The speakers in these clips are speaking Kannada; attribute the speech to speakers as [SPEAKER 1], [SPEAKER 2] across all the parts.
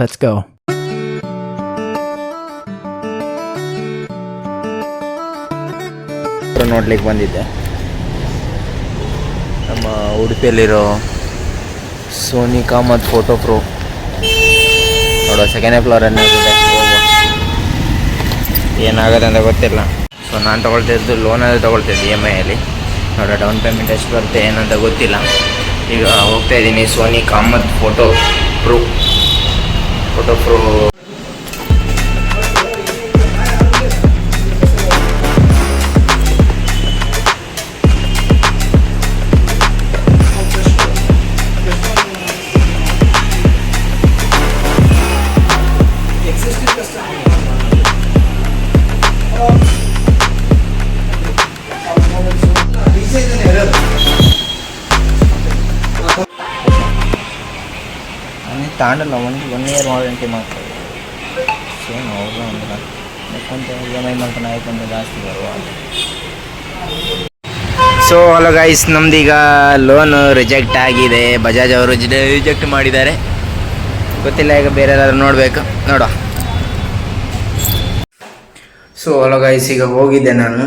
[SPEAKER 1] Let's go.
[SPEAKER 2] ನೋಡ್ಲಿಕ್ಕೆ ಬಂದಿದ್ದೆ. ನಮ್ಮ ಉಡುಪಿಯಲ್ಲಿರೋ ಸೋನಿ ಕಾಮತ್ ಫೋಟೋ ಪ್ರೋ ನೋಡೋ ಸೆಕೆಂಡ್ ಫ್ಲೋರನ್ನು ಏನಾಗುತ್ತೆ ಅಂತ ಗೊತ್ತಿಲ್ಲ. ಸೊ ನಾನು ತೊಗೊಳ್ತಿದ್ದು ಲೋನಲ್ಲಿ ತೊಗೊಳ್ತಿದ್ದೆ ಇ ಎಂ ಐಯಲ್ಲಿ ನೋಡೋ ಡೌನ್ ಪೇಮೆಂಟ್ ಎಷ್ಟು ಬರುತ್ತೆ ಏನಂತ ಗೊತ್ತಿಲ್ಲ. ಈಗ ಹೋಗ್ತಾ ಇದ್ದೀನಿ Soni Kamath photo pro photo ತಾಂಡಲ್ಲ ಒಂದು ಒನ್ ಇಯರ್ ವಾರಂಟಿ ಮಾತ್ರ ಸೇಮ್ ಅವ್ರದ್ದು ಅಂದ್ರೆ ಯಾಕಂತ ಇ ಎಂ ಐ ಮಾಡ್ತಾನೆ ಜಾಸ್ತಿ ಬರುವ ಸೊ ಹಲೋ ಗೈಸ್ ನಮ್ದೀಗ ಲೋನ್ ರಿಜೆಕ್ಟ್ ಆಗಿದೆ. ಬಜಾಜ್ ಅವರು ರಿಜೆಕ್ಟ್ ಮಾಡಿದ್ದಾರೆ. ಗೊತ್ತಿಲ್ಲ, ಈಗ ಬೇರೆ ಯಾರಾದ್ರು ನೋಡಬೇಕು. ನೋಡುವ. ಸೊ ಹಲೋ ಗೈಸ್ ಈಗ ಹೋಗಿದ್ದೆ ನಾನು.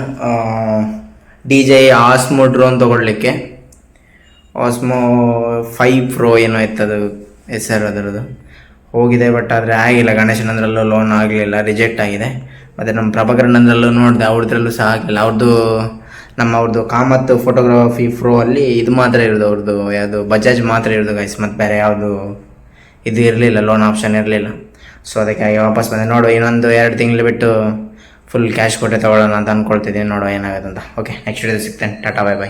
[SPEAKER 2] ಡಿ ಜೆ ಆಸ್ಮೋ ಡ್ರೋನ್ ತೊಗೊಳ್ಲಿಕ್ಕೆ ಆಸ್ಮೋ ಫೈವ್ ಪ್ರೋ ಏನೋ ಇತ್ತದು. ಹೆಸರು ಅದರದ್ದು. ಹೋಗಿದೆ ಬಟ್ ಆದರೆ ಆಗಿಲ್ಲ. ಗಣೇಶನಂದ್ರಲ್ಲೂ ಲೋನ್ ಆಗಲಿಲ್ಲ ರಿಜೆಕ್ಟ್ ಆಗಿದೆ. ಮತ್ತು ನಮ್ಮ ಪ್ರಭಾಕರಣ್ಣಂದ್ರಲ್ಲೂ ನೋಡಿದೆ, ಅವ್ರದ್ರಲ್ಲೂ ಸಹ ಆಗಲಿಲ್ಲ. ಅವ್ರದ್ದು ನಮ್ಮ ಅವ್ರದ್ದು ಕಾಮತ್ ಫೋಟೋಗ್ರಫಿ ಪ್ರೋ ಅಲ್ಲಿ ಇದು ಮಾತ್ರ ಇರೋದು ಅವ್ರದ್ದು ಯಾವುದು ಬಜಾಜ್ ಮಾತ್ರ ಇರೋದು ಗೈಸ್ ಮತ್ತು ಬೇರೆ ಯಾವುದು ಇದು ಇರಲಿಲ್ಲ ಲೋನ್ ಆಪ್ಷನ್ ಇರಲಿಲ್ಲ. ಸೊ ಅದಕ್ಕಾಗಿ ವಾಪಸ್ ಬಂದೆ. ನೋಡು ಇನ್ನೊಂದು ಎರಡು ತಿಂಗಳು ಬಿಟ್ಟು ಫುಲ್ ಕ್ಯಾಶ್ ಕೊಟ್ಟೆ ತೊಗೊಳ್ಳೋಣ ಅಂತ ಅಂದ್ಕೊಳ್ತಿದ್ದೀನಿ ನೋಡೋ ಏನಾಗುತ್ತೆ ಅಂತ okay next video ಸಿಗ್ತೇನೆ. Tata bye bye